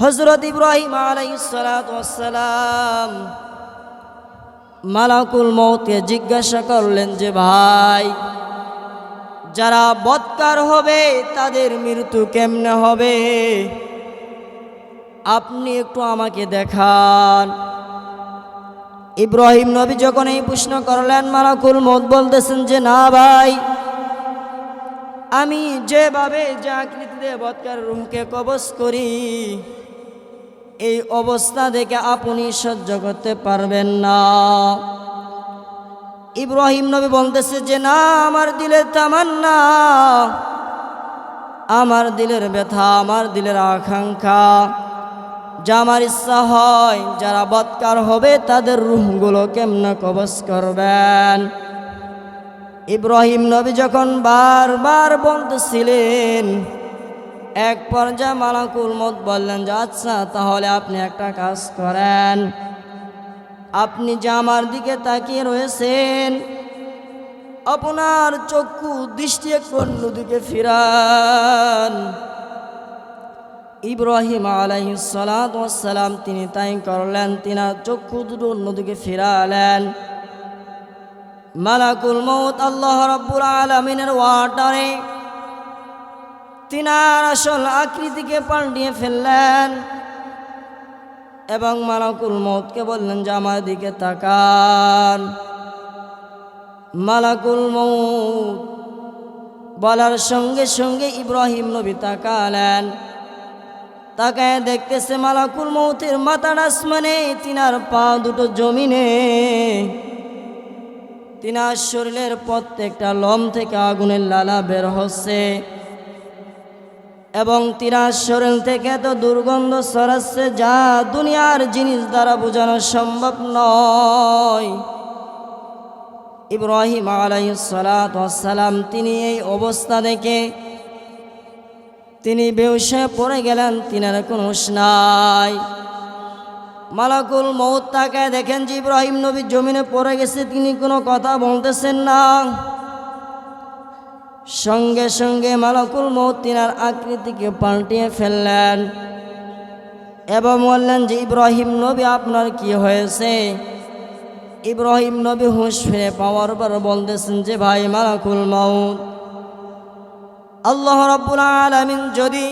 হজরত ইব্রাহিম আলাইসালাম মালাকুল মৌতকে জিজ্ঞাসা করলেন যে, ভাই, যারা বৎকার হবে তাদের মৃত্যু কেমনে হবে? আপনি একটু আমাকে দেখান। ইব্রাহিম নবী যখন এই প্রশ্ন করলেন, মালাকুল মত বলতেছেন যে, না ভাই, আমি যেভাবে যে আকৃতিতে বৎকার রুহকে কবজ করি এই অবস্থা দেখে আপনি সহ্য করতে পারবেন না। ইব্রাহিম নবী বলতেছে যে, না, আমার দিলের তামান্না। আমার দিলের ব্যথা, আমার দিলের আকাঙ্ক্ষা। যা আমার ইচ্ছা হয়, যারা বৎকার হবে, তাদের রুহগুলো কেমনে কবজ করবেন? ইব্রাহিম নবী যখন বারবার বলতেছিলেন এক পর্যায়ে মালাকুল মত বললেন, যে আচ্ছা তাহলে আপনি একটা কাজ করেন। আপনি যে আমার দিকে তাকিয়ে রয়েছেন, আপনার চক্ষু দৃষ্টি একটু অন্যদিকে ফিরান। ইব্রাহিম আলাইসালাম তিনি তাই করলেন তিনার চক্ষু দুটো অন্যদিকে ফিরালেন। মালাকুল মৌত আল্লাহ রব্বুল আলমিনের ওয়াটারে তিনার আসল আকৃতিকে পাল্টিয়ে ফেললেন এবং মালাকুল মৌতকে বললেন, যে আমার দিকে তাকান। মালাকুল মৌত বলার সঙ্গে সঙ্গে ইব্রাহিম নবী তাকালেন। তাকায় দেখতেছে মালাকুল মৌতের মাথার আসমানে তিনার পা দুটো জমিনে। তিনার শরীরের প্রত্যেকটা লম থেকে আগুনের লালা বের হচ্ছে। এবং তিনার শরীর থেকে এত দুর্গন্ধ সরাচ্ছে যা দুনিয়ার জিনিস দ্বারা বোঝানো সম্ভব নয়। ইব্রাহিম আলাইসালাম তিনি এই অবস্থা দেখে তিনি বেউসে পড়ে গেলেন, তিনার কোনো নাই। মালাকুল মৌত দেখেন যে ইব্রাহিম নবী জমিনে পড়ে গেছে, তিনি কোনো কথা বলতেছেন না। সঙ্গে সঙ্গে মালাকুল মৌত আকৃতিকে পাল্টিয়ে ফেললেন এবং বললেন যে, ইব্রাহিম নবী, আপনার কি হয়েছে? ইব্রাহিম নবী হুঁশ ফিরে পাওয়ার পর বলতেছেন যে, ভাই মালাকুল মৌত আল্লাহ রব্বুল আলমিন যদি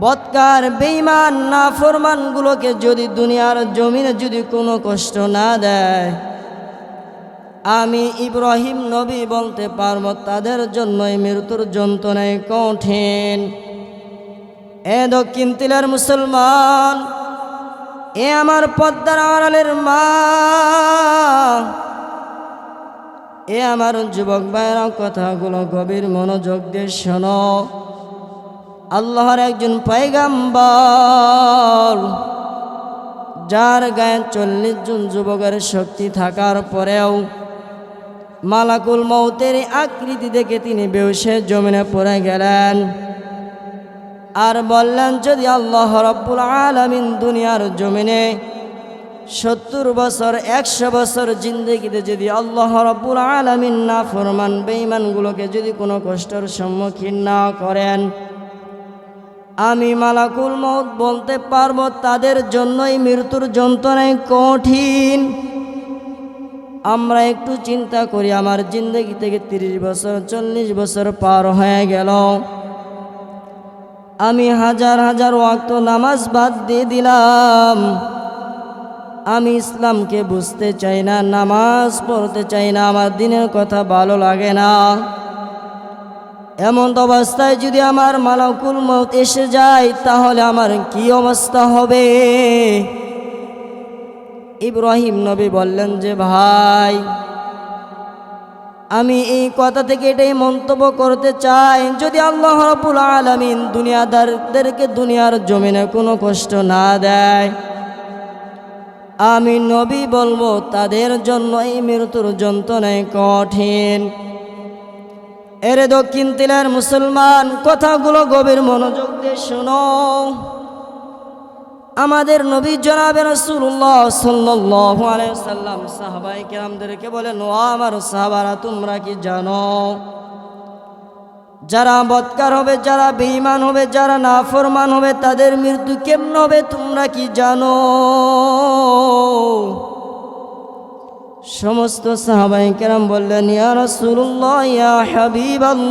বৎকার বেইমান না ফরমানগুলোকে যদি দুনিয়ার জমিনে যদি কোনো কষ্ট না দেয় আমি ইব্রাহিম নবী বলতে পারব, তাদের জন্যই মৃত্যুর যন্ত্রণায় কঠিন। এ দক্ষিণ তিলের মুসলমান, এ আমার পদ্মার আড়ালের মা, এ আমার যুবক ভাইয়েরা, কথাগুলো গভীর মনোযোগ দিয়ে শোনো। আল্লাহর একজন পাইগাম্বর যার গায়ে চল্লিশ জন যুবকের শক্তি থাকার পরেও মালাকুল মৌতের আকৃতি দেখে তিনি বেউসে জমিনে পড়ে গেলেন। আর বললেন, যদি আল্লাহ রব্বুল আলমিন দুনিয়ার জমিনে সত্তর বছর, একশো বছর জিন্দগিতে যদি আল্লাহ রব্বুল আলমিন না ফরমান বেইমানগুলোকে যদি কোনো কষ্টর সম্মুখীন না করেন, আমি মালাকুল মৌত বলতে পারব, তাদের জন্যই মৃত্যুর যন্ত্রণায় কঠিন। আমরা একটু চিন্তা করি, আমার জিন্দগি থেকে তিরিশ বছর, চল্লিশ বছর পার হয়ে গেল। আমি হাজার হাজার ওয়াক্ত নামাজ বাদ দিয়ে দিলাম। আমি ইসলামকে বুঝতে চাই না, নামাজ পড়তে চাই না, আমার দিনের কথা ভালো লাগে না। এমন অবস্থায় যদি আমার মালাকুল মত এসে যায়, তাহলে আমার কি অবস্থা হবে? ইব্রাহিম নবী বললেন, যে ভাই, আমি এই কথা থেকে এটাই মন্তব্য করতে চাই, যদি আল্লাহ রবুল আলমিন দুনিয়াদারদেরকে দুনিয়ার জমিনে কোনো কষ্ট না দেয়, আমি নবী বলব, তাদের জন্য এই মৃত্যুর যন্ত্রণায় কঠিন। এরে দক্ষিণ তিলার মুসলমান, কথাগুলো গভীর মনোযোগ দিয়ে শোনো। আমাদের নবী জনাবে রসুল্লাহ সাল্লাহ আলাইসাল্লাম সাহাবাই কেরামদেরকে বলেন ও আমার সাহাবারা, তোমরা কি জানো? যারা বৎকার হবে, যারা বেঈমান হবে, যারা নাফরমান হবে, তাদের মৃত্যু কেমন হবে তোমরা কি জানো? সমস্ত সাহাবাই কেরাম বললেন, ইয়া রাসূলুল্লাহ, ইয়া হাবিবাল্লাহ।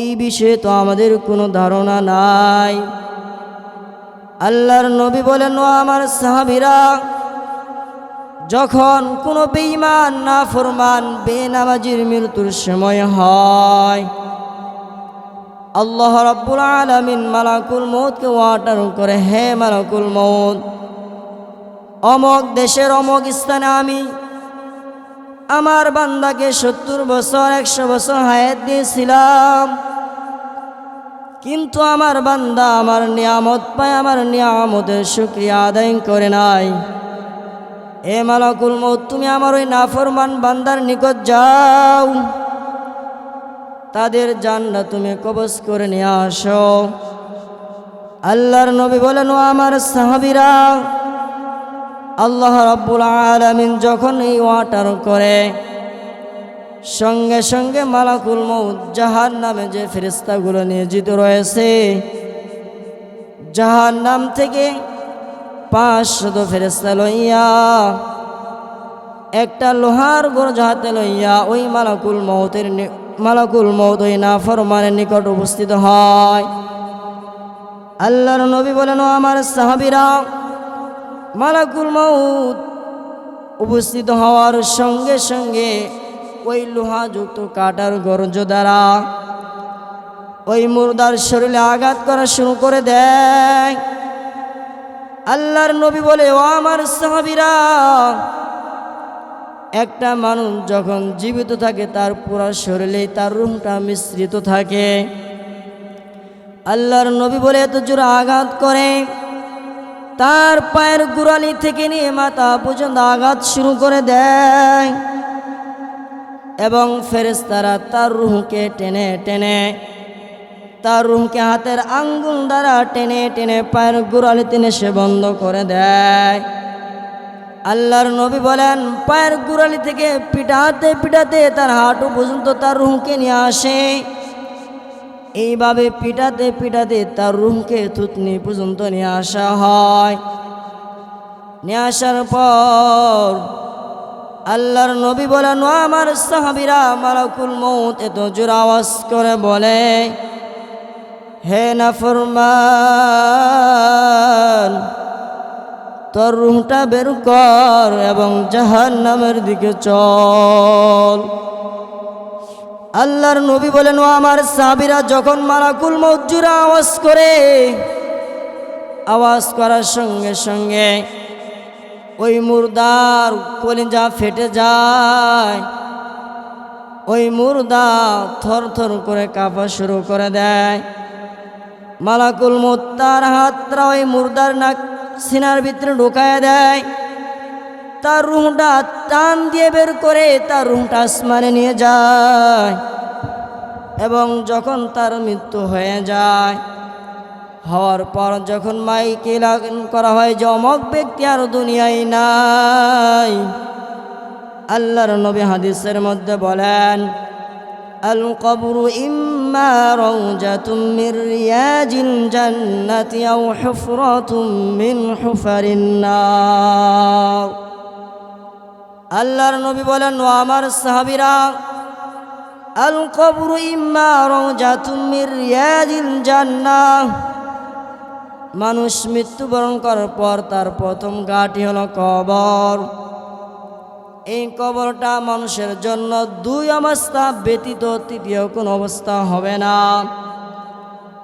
এই বিষয়ে তো আমাদের কোনো ধারণা নাই। আল্লাহর নবী বলেন, ও আমার সাহাবিরা, যখন কোনো বেঈমান না ফরমান বেনামাজির মৃত্যুর সময় হয়, আল্লাহ রাব্বুল আলামিন মালাকুল মৌতকে ওয়াটার করে, হে মালাকুল মৌত অমক দেশের অমক স্থানে আমি আমার বান্দাকে সত্তর বছর, একশো বছর হায়াত দিয়েছিলাম। কিন্তু আমার বান্দা আমার নিয়ামত পায়, আমার নিয়ামতের শুক্রিয়া আদায় করে নাই। এ মালাকুল মৌত তুমি আমার ওই নাফরমান বান্দার নিকট যাও। তাদের জানটা তুমি কবজ করে নিয়ে আসো। আল্লাহর নবী বলেন, ও আমার সাহাবিরা আল্লাহ রাব্বুল আলামিন যখন এই ওয়াটার করে, সঙ্গে সঙ্গে মালাকুল মৌত জাহান নামে যে ফেরিস্তাগুলো নিয়োজিত রয়েছে জাহান নাম থেকে পাঁচ পাঁচশত ফেরিস্তা লইয়া, একটা লোহার গোরজ হাতে লইয়া ওই মালাকুল মৌতের মালাকুল মৌত ওই না ফরমানের নিকট উপস্থিত হয়। আল্লাহর নবী বলেন আমার সাহাবিরা মালাকুল মৌত উপস্থিত হওয়ার সঙ্গে সঙ্গে ওই লোহাযুক্ত কাটার গরজ দ্বারা ওই মুর্দার শরীরে আঘাত করা শুরু করে দেয়। আল্লাহর নবী বলে, ও আমার সাহাবিরা, একটা মানুষ যখন জীবিত থাকে, তার পুরো শরীরে তার রুমটা মিশ্রিত থাকে। আল্লাহর নবী বলে, এত জোরে আঘাত করে। তার পায়ের গোড়ালি থেকে নিয়ে মাথা পর্যন্ত আঘাত শুরু করে দেয়। এবং ফেরেস্তারা তার রুহকে টেনে টেনে, তার রুহকে হাতের আঙ্গুল দ্বারা টেনে টেনে পায়ের গোড়ালি টেনে সে বন্ধ করে দেয়। আল্লাহর নবী বলেন, পায়ের গোড়ালি থেকে পিটাতে পিটাতে তার হাঁটু পর্যন্ত তার রুহকে নিয়ে আসে। এইভাবে পিটাতে পিটাতে তার রুমকে থুতনি পর্যন্ত নিয়ে আসা হয়। নিয়ে আসার পর আল্লাহর নবী বলেন, "ও আমার সাহাবিরা, মালাকুল মৌত এত জোর আওয়াজ করে বলে, হে না তোর রুমটা বের কর এবং জাহান নামের দিকে চল। আল্লাহর নবী বলেন, ও আমার সাহাবিরা, যখন মালাকুল মজ্জুরা আওয়াজ করে, আওয়াজ করার সঙ্গে সঙ্গে ওই মুর্দার কলিজা ফেটে যায়, ওই মুর্দা থর থর করে কাঁপা শুরু করে দেয়। মালাকুল মোত্তার হাতরা ওই মুর্দার নাক সিনার ভিতরে ঢুকায় দেয়। তার রুহটা টান দিয়ে বের করে তার রুহটা আসমানে নিয়ে যায়। এবং যখন তার মৃত্যু হয়ে যায়, হওয়ার পর যখন মাইকে করা হয় যে অমক ব্যক্তি আর দুনিয়ায় নাই, আল্লাহর নবী হাদিসের মধ্যে বলেন, আল কবরু ইম্মা রওজাতুম মির রিয়াজিল জান্নাতি আও হুফরাতুম মিন হুফারিন নার। আল্লাহর নবী বলেন, ও আমার সাহাবিরা আল কবরু ইম্মা রওজাতুম মির রিয়াজিল জান্নাহ। মানুষ মৃত্যুবরণ করার পর তার প্রথম গাটি হলো কবর। এই কবরটা মানুষের জন্য দুই অবস্থা ব্যতীত, তৃতীয় কোন অবস্থা হবে না।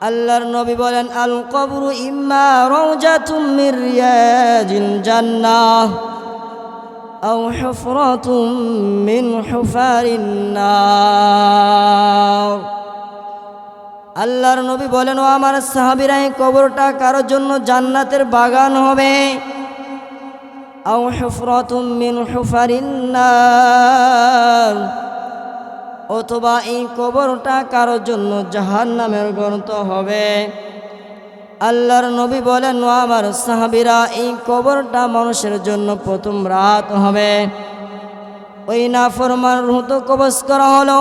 আল্লাহর নবী বলেন আল কবরু ইম্মা রওজাতুম মির রিয়াজিল জান্নাহ। أو حفرة من حفار النار আল্লাহর নবী বলেন ও আমার সাহাবিরা এই কবরটা কারোর জন্য জান্নাতের বাগান হবে আও হুফরাতুম মিন হুফারিন নার অথবা এই কবরটা কারোর জন্য জাহান্নামের গ্রন্থ হবে আল্লাহর নবী বলেন আমার সাহাবিরা, এই কবরটা মানুষের জন্য প্রথম রাত হবে। ওই নাফরমান রুহ তো কবজ করা হলো।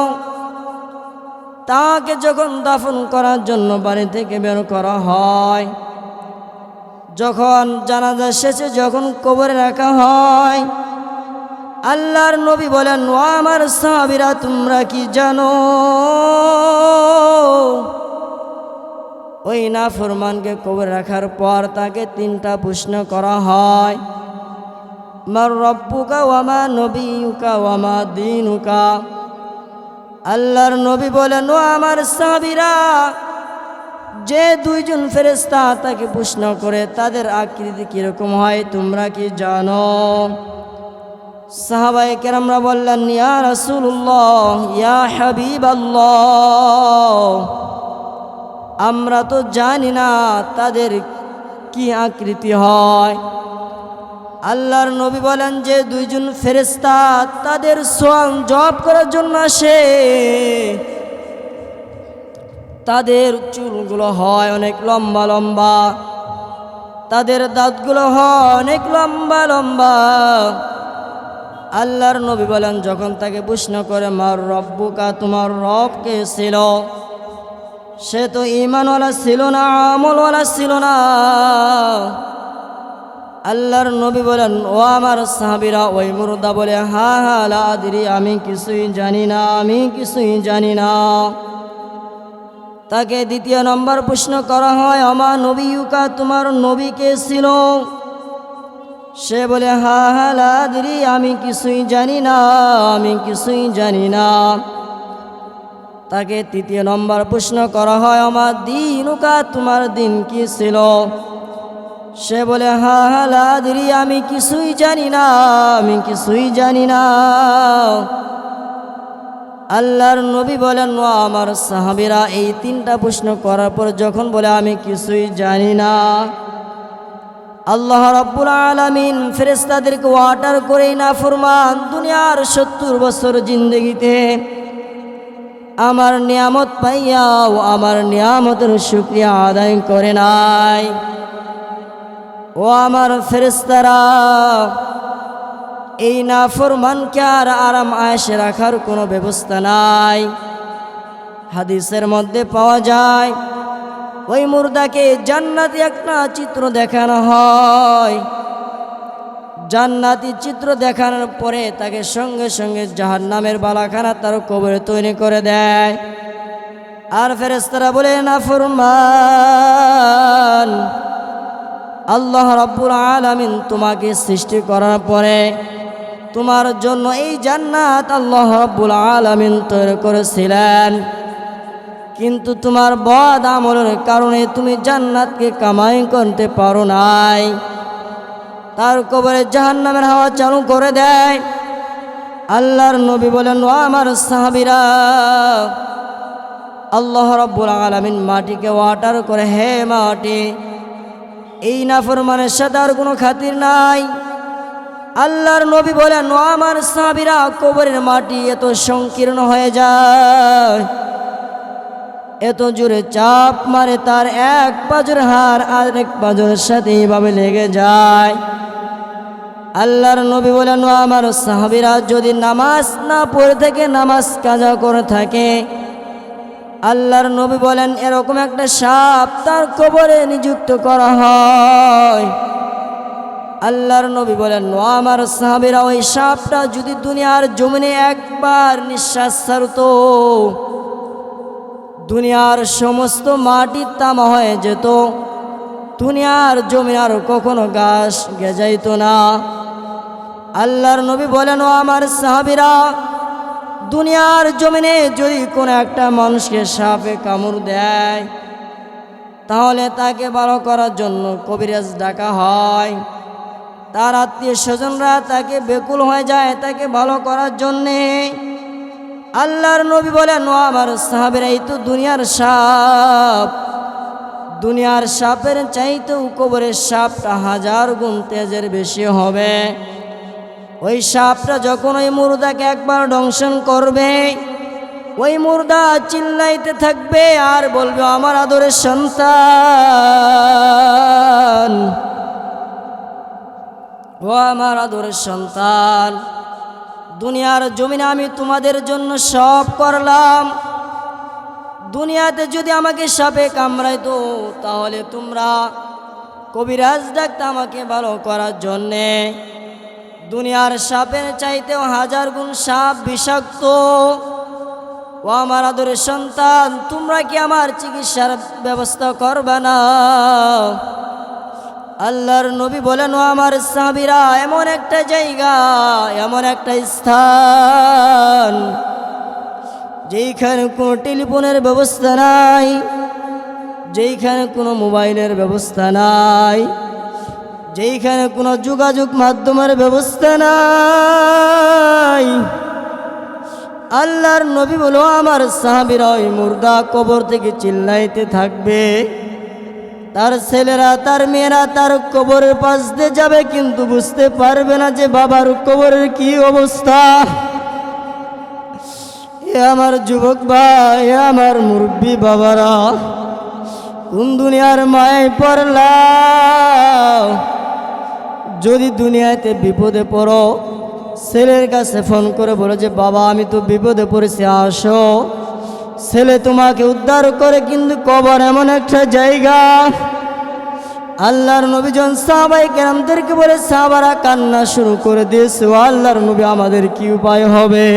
তাকে যখন দাফন করার জন্য বাড়ি থেকে বের করা হয়, যখন জানাজা শেষে যখন কবরে রাখা হয়, আল্লাহর নবী বলেন আমার সাহাবিরা, তোমরা কি জানো? ওই না ফরমানকে কবর রাখার পর তাকে তিনটা প্রশ্ন করা হয়। মার রব্বুকা ওয়ামা নবীকা ওয়ামা দিনুকা। আল্লাহর নবী বলেন, ও আমার সাবিরা যে দুইজন ফেরেস্তা তাকে প্রশ্ন করে, তাদের আকৃতি কীরকম হয় তোমরা কি জানো? সাহাবাই কেরামরা বললেন, ইয়া রাসূলুল্লাহ, ইয়া হাবিব আমরা তো জানি না তাদের কি আকৃতি হয়। আল্লাহর নবী বলেন যে দুইজন ফেরেস্তা তাদের সোয়াল জব করার জন্য আসে। তাদের চুলগুলো হয় অনেক লম্বা লম্বা। তাদের দাঁতগুলো হয় অনেক লম্বা লম্বা। আল্লাহর নবী বলেন, যখন তাকে প্রশ্ন করে, মার রব্বুকা, তোমার রব কে ছিল? সে তো ইমানওয়ালা ছিল না, আমলওয়ালা ছিল না। আল্লাহর নবী বলেন, ও আমার সাহাবিরা, ওই মুর্দা বলে, হা হা লাদিরি আমি কিছুই জানি না, আমি কিছুই জানি না। তাকে দ্বিতীয় নম্বর প্রশ্ন করা হয়, আমার নবীকা তোমার নবী কে ছিল? সে বলে, হা হা লাদিরি আমি কিছুই জানি না, আমি কিছুই জানি না। তাকে তৃতীয় নম্বর প্রশ্ন করা হয়, আমার দিনুকা, তোমার দিন কি ছিল? সে বলে, হা হা লাদিরি আমি কিছুই জানি না, আমি কিছুই জানি না। আল্লাহর নবী বলেন, ও আমার সাহাবিরা, এই তিনটা প্রশ্ন করার পর যখন বলে, আমি কিছুই জানি না। আল্লাহ রব্বুল আলমিন ফেরেস্তাদেরকে ওয়াটার করেই না ফুরমান দুনিয়ার সত্তর বছর জিন্দগিতে আমার নিয়ামত পাইয়াও আমার নিয়ামতের শুক্রিয়া আদায় করে নাই। ও আমার ফেরেস্তারা এই না ফরমানকে আর আরাম আয়েসে রাখার কোনো ব্যবস্থা নাই। হাদিসের মধ্যে পাওয়া যায়, ওই মুর্দাকে জান্নাতি একটা চিত্র দেখানো হয়। জান্নাতি চিত্র দেখানোর পরে তাকে সঙ্গে সঙ্গে জাহান নামের বালাখানা তার কবরে তৈরি করে দেয়। আর ফেরেস্তারা বলে, না ফরমান, আল্লাহ রাব্বুল আলামিন তোমাকে সৃষ্টি করার পরে তোমার জন্য এই জান্নাত আল্লাহ রাব্বুল আলামিন তৈরি করেছিলেন। কিন্তু তোমার বদ আমলের কারণে তুমি জান্নাতকে কামাই করতে পারো নাই। তার কবরে জাহান্নামের হাওয়া চালু করে দেয়। আল্লাহর নবী বলেন, ও আমার সাহাবিরা, আল্লাহ রাব্বুল আলামিন মাটিকে ওয়াটার করে, হে মাটি, এই নাফরমানের সাথে আর কোনো খাতির নাই। আল্লাহর নবী বলেন, ও আমার সাহাবিরা, কবরের মাটি এত সংকীর্ণ হয়ে যায়, এত জোরে চাপ মারে, তার এক পাজর হার আরেক পাজরের সাথে এইভাবে লেগে যায়। আল্লাহর নবী বলেন আমার সাহাবিরা, যদি নামাজ না পড়ে থেকে নামাজ কাজা করে থাকে, আল্লাহর নবী বলেন, এরকম একটা সাপ তার কবরে নিযুক্ত করা হয়। আল্লাহর নবী বলেন, ও আমার সাহাবিরা, ওই সাপটা যদি দুনিয়ার জমিনে একবার নিঃশ্বাস ছাড়ত, দুনিয়ার সমস্ত মাটির তামা হয়ে যেত, দুনিয়ার জমি আর কখনো গাছ গেজাইত না। আল্লাহর নবী বলেন, ও আমার সাহাবিরা, দুনিয়ার জমিনে যদি কোনো একটা মানুষকে সাপে কামড় দেয়, তাহলে তাকে ভালো করার জন্য কবিরাজ ডাকা হয়। তার আত্মীয় স্বজনরা তাকে বেকুল হয়ে যায় তাকে ভালো করার জন্যে। আল্লাহর নবী বলেন, ও আমার সাহাবের, এই তো দুনিয়ার সাপ। দুনিয়ার সাপের চাইতেও কবরের সাপটা হাজার গুণ তেজের বেশি হবে। ওই সাপটা যখন ওই মুর্দাকে একবার দংশন করবে, ওই মুর্দা চিল্লাইতে থাকবে আর বলবে, আমার আদরের সন্তান, ও আমার আদরের সন্তান, দুনিয়ার জমিনে আমি তোমাদের জন্য সব করলাম। দুনিয়াতে যদি আমাকে সাপে কামড়াইতো, তাহলে তোমরা কবিরাজ ডাকতে আমাকে ভালো করার জন্যে দুনিয়ার সাপের চাইতেও হাজার গুণ সাপ বিষাক্ত। ও আমার আদরের সন্তান, তোমরা কি আমার চিকিৎসার ব্যবস্থা করবে না? আল্লাহর নবী বলেন, ও আমার সাবিরা এমন একটা জায়গা, এমন একটা স্থান, যেইখানে কোনো টেলিফোনের ব্যবস্থা নাই, যেইখানে কোনো মোবাইলের ব্যবস্থা নাই। যেইখানে কোনো যোগাযোগ মাধ্যমের ব্যবস্থা নাই। আল্লাহর নবী বলো, আমার সাহাবিরা ওই মুর্দা কবর থেকে চিল্লাইতে থাকবে। তার ছেলেরা, তার মেয়েরা তার কবরের পাশ দিয়ে যাবে, কিন্তু বুঝতে পারবে না যে বাবার কবরের কি অবস্থা। এ আমার যুবক ভাই আমার মুরব্বী বাবারা, কোন দুনিয়ার মায় পড়লা যদি দুনিয়াতে বিপদে পড়ো, ছেলের কাছে ফোন করে বলো যে, বাবা, আমি তো বিপদে পড়েছি, আসো। ছেলে তোমাকে উদ্ধার করে কিন্তু কবর এমন একটা জায়গা। আল্লাহর নবীজন সাহাবাই কেরামদেরকে বলে, সাহাবারা কান্না শুরু করে দিয়েছে আল্লাহর নবী, আমাদের কি উপায় হবে?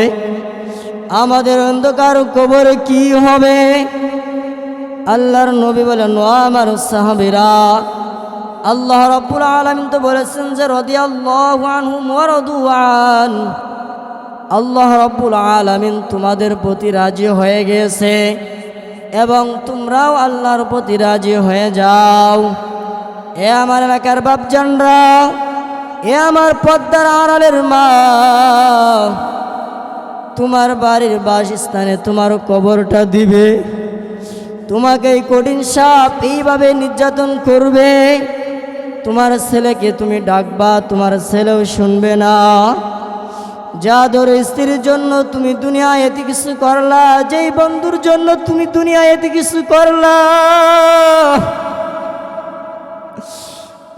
আমাদের অন্ধকার কবরে কি হবে? আল্লাহর নবী বলেন আমার সাহাবিরা আল্লাহ রাব্বুল আলামিন তো বলেছেন যে ওয়া রাদুয়ান আল্লাহ রাব্বুল আলামিন তোমাদের প্রতি রাজি হয়ে গেছে এবং তোমরাও আল্লাহর প্রতি রাজি হয়ে যাও। এ আমার এলাকার বাপজানরা, এ আমার পদ্মার আড়ালের মা, তোমার বাড়ির বাসস্থানে তোমার কবরটা দিবে, তোমাকে এই কঠিন সাপ এইভাবে নির্যাতন করবে। তোমার ছেলেকে তুমি ডাকবা, তোমার ছেলেও শুনবে না। যা ধরে স্ত্রীর জন্য তুমি দুনিয়ায় এতে কিছু করলা, যেই বন্ধুর জন্য তুমি দুনিয়ায় এতে কিছু করলা।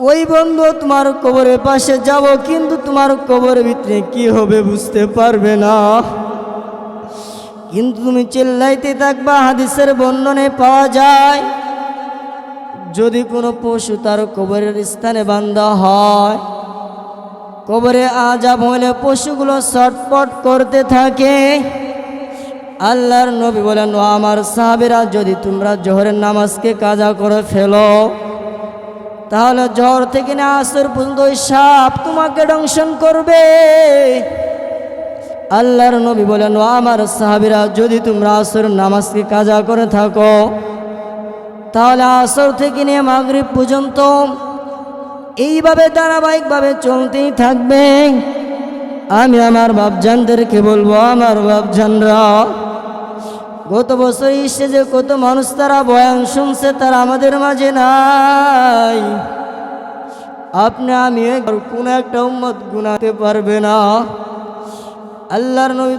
ওই বন্ধু তোমার কবরের পাশে যাব, কিন্তু তোমার কবরের ভিতরে কি হবে বুঝতে পারবে না। কিন্তু তুমি চিল্লাইতে থাকবা, হাদিসের বর্ণনে পাওয়া যায় যদি কোনো পশু তার কবরের স্থানে বান্ধা হয়, কবরে আজাব হলে পশুগুলো ছটপট করতে থাকে। আল্লাহর নবী বলেন আমার সাহাবেরা, যদি তোমরা জোহরের নামাজকে কাজা করে ফেলো, তাহলে জ্বর থেকে না আসর পর্যন্ত ওই সাপ তোমাকে দংশন করবে। আল্লাহর নবী বলেন আমার সাহাবিরা, যদি তোমরা আসর নামাজকে কাজা করে থাকো তাহলে আসর থেকে নিয়ে মাগরিব পর্যন্ত এইভাবে ধারাবাহিকভাবে চলতেই থাকবে। আমি আমার বাপজানদেরকে বলব, আমার বাপজানরা, গত বছর এসে যে কত মানুষ তারা বয়ান শুনছে, তারা আমাদের মাঝে নাই। আপনি, আমি কোন একটা উম্মত গুনাতে পারবে না। আল্লাহর নবী,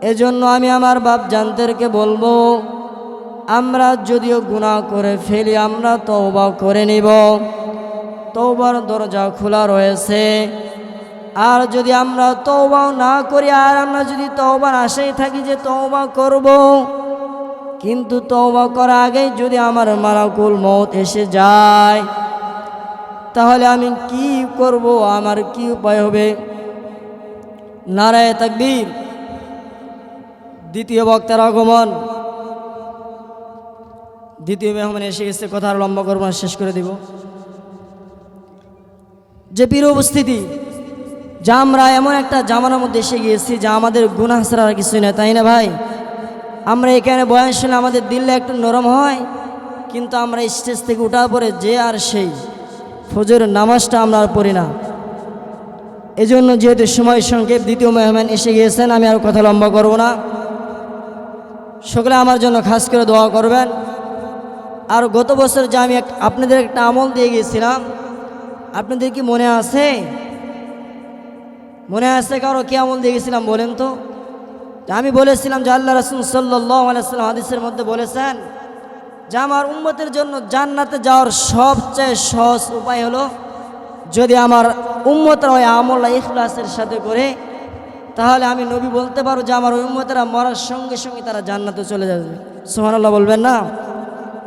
এজন্য আমি আমার বাপ জানতেরকে বলব আমরা যদিও গুনাহ করে ফেলি, আমরা তওবা করে নিব। তওবার দরজা খোলা রয়েছে। আর যদি আমরা তওবাও না করি, আর আমরা যদি তওবার আশায় থাকি যে তওবা করব, কিন্তু তওবা করার আগেই যদি আমার মালাকুল মত এসে যায়, তাহলে আমি কি করব? আমার কি উপায় হবে? নারায় তাকবীর। দ্বিতীয় বক্তার আগমন। দ্বিতীয় মেহমান এসে গেছে, কথা আর লম্বা করব শেষ করে দিব। যে পীর উপস্থিতি, যা আমরা এমন একটা জামানার মধ্যে এসে গিয়েছি, যা আমাদের গুনাহ ছাড়া আর কিছুই না তাই না ভাই? আমরা এখানে বয়ান শুনে আমাদের দিল্লে একটু নরম হয়, কিন্তু আমরা স্টেজ থেকে উঠার পরে যে আর সেই ফজরের নামাজটা আমরা আর পড়ি না। এজন্য যেহেতু সময় সংক্ষেপ, দ্বিতীয় মেহমান এসে গিয়েছেন, আমি আর কথা লম্বা করব না। সকলে আমার জন্য খাস করে দোয়া করবেন। আর গত বছর যে আমি আপনাদের একটা আমল দিয়ে গিয়েছিলাম, আপনাদের কি মনে আছে? মনে আছে কারও কি আমল দিয়ে গেছিলাম বলেন তো? আমি বলেছিলাম যে আল্লাহ রসুল আলাইসাল্লাম হাদিসের মধ্যে বলেছেন যে আমার উম্মতের জন্য জান্নাতে যাওয়ার সবচেয়ে সহজ উপায় হলো যদি আমার উম্মতরা ওই আমল্লা ইখলাসের সাথে করে, তাহলে আমি নবী বলতে পারো যে আমার উম্মতেরা মরার সঙ্গে সঙ্গে তারা জান্নাতে চলে যাবে। সুবহানাল্লাহ বলবেন না?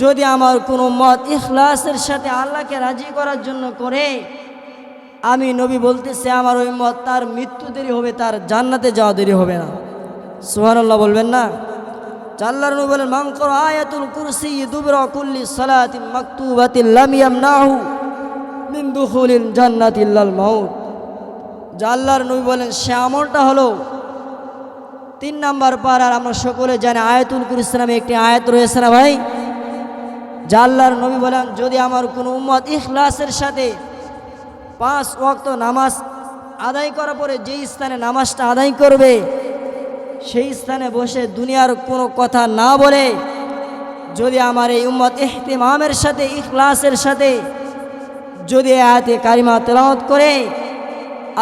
যদি আমার কোনো মত ইখলাসের সাথে আল্লাহকে রাজি করার জন্য করে, আমি নবী বলতেছি, আমার ওই মত তার মৃত্যু দেরি হবে, তার জান্নাতে যাওয়া দেরি হবে না। সুবহানাল্লাহ বলবেন না? আল্লাহর নবী বলেন মাংকর আয়াতুল কুরসি দুবরা কুল্লি সালাতিন মাকতুবাতিন লাম ইয়ামনাহু মিন দুখুলিল জান্নাতি ইল্লাল মাউত। যা আল্লাহর নবী বলেন, সে আমলটা হলো তিন নাম্বার পার আর আমরা সকলে জানি আয়াতুল কুরসি নামে একটি আয়াত রয়েছে না ভাই? যা আল্লাহর নবী বলেন, যদি আমার কোনো উম্মত ইখলাসের সাথে পাঁচ ওয়াক্ত নামাজ আদায় করার পরে যেই স্থানে নামাজটা আদায় করবে, সেই স্থানে বসে দুনিয়ার কোনো কথা না বলে, যদি আমার এই উম্মত ইহতিমামের সাথে, ইখলাসের সাথে যদি আয়াতে কারিমা তেলাওয়াত করে,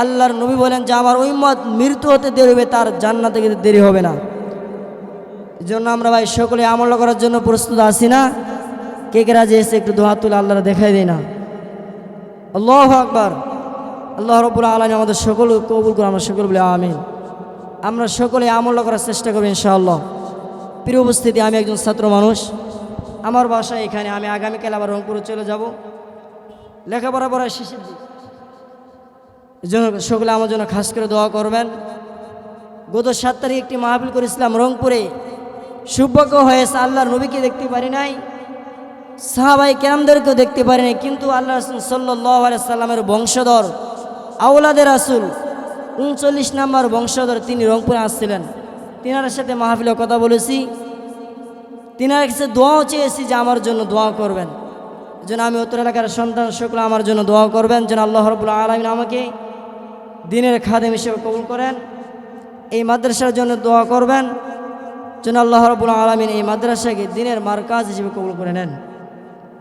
আল্লাহর নবী বলেন যে আমার ওই মত মৃত্যু হতে দেরি হবে, তার জান্নাতে যেতে দেরি হবে না। জন্য আমরা ভাই সকলে আমল করার জন্য প্রস্তুত আছি না? কে কে রাজি এসে একটু দোহাত তুলে আল্লাহরা দেখাই দেয় না। আল্লাহ আকবার। আল্লাহ রবুল আলম আমাদের সকল কবুল করে আমরা সকল বলে আমিন। আমরা সকলে আমল করার চেষ্টা করব ইনশাআল্লাহ। প্রিয় উপস্থিতি, আমি একজন ছাত্র মানুষ। আমার বাসা এখানে আমি আগামীকাল আবার রংপুরে চলে যাব। লেখাপড়া পড়ার দিক জন্য সকলে আমার জন্য খাস করে দোয়া করবেন। গত সাত তারিখ একটি মাহফিল করেছিলাম রংপুরে। সৌভাগ্য হয়েছে, আল্লাহর নবীকে দেখতে পারি নাই। সাহাবাই কেরামদেরকেও দেখতে পারি নাই কিন্তু আল্লাহ রসুল সাল্লাহ সাল্লামের বংশধর আউলাদের রাসুল, উনচল্লিশ নম্বর বংশধর তিনি রংপুরে আসছিলেন। তিনার সাথে মাহফিলে কথা বলেছি। তিনার কাছে দোয়াও চেয়েছি যে আমার জন্য দোয়া করবেন। যেন আমি উত্তর এলাকার সন্তান সকলে আমার জন্য দোয়া করবেন। যেন আল্লাহ রবুল্লা আলমিন আমাকে দিনের খাদেম হিসেবে কবুল করেন। এই মাদ্রাসার জন্য দোয়া করবেন। যেন আল্লাহ রবুল্লা আলমিন এই মাদ্রাসাকে দিনের মার্কাজ হিসেবে কবুল করে নেন।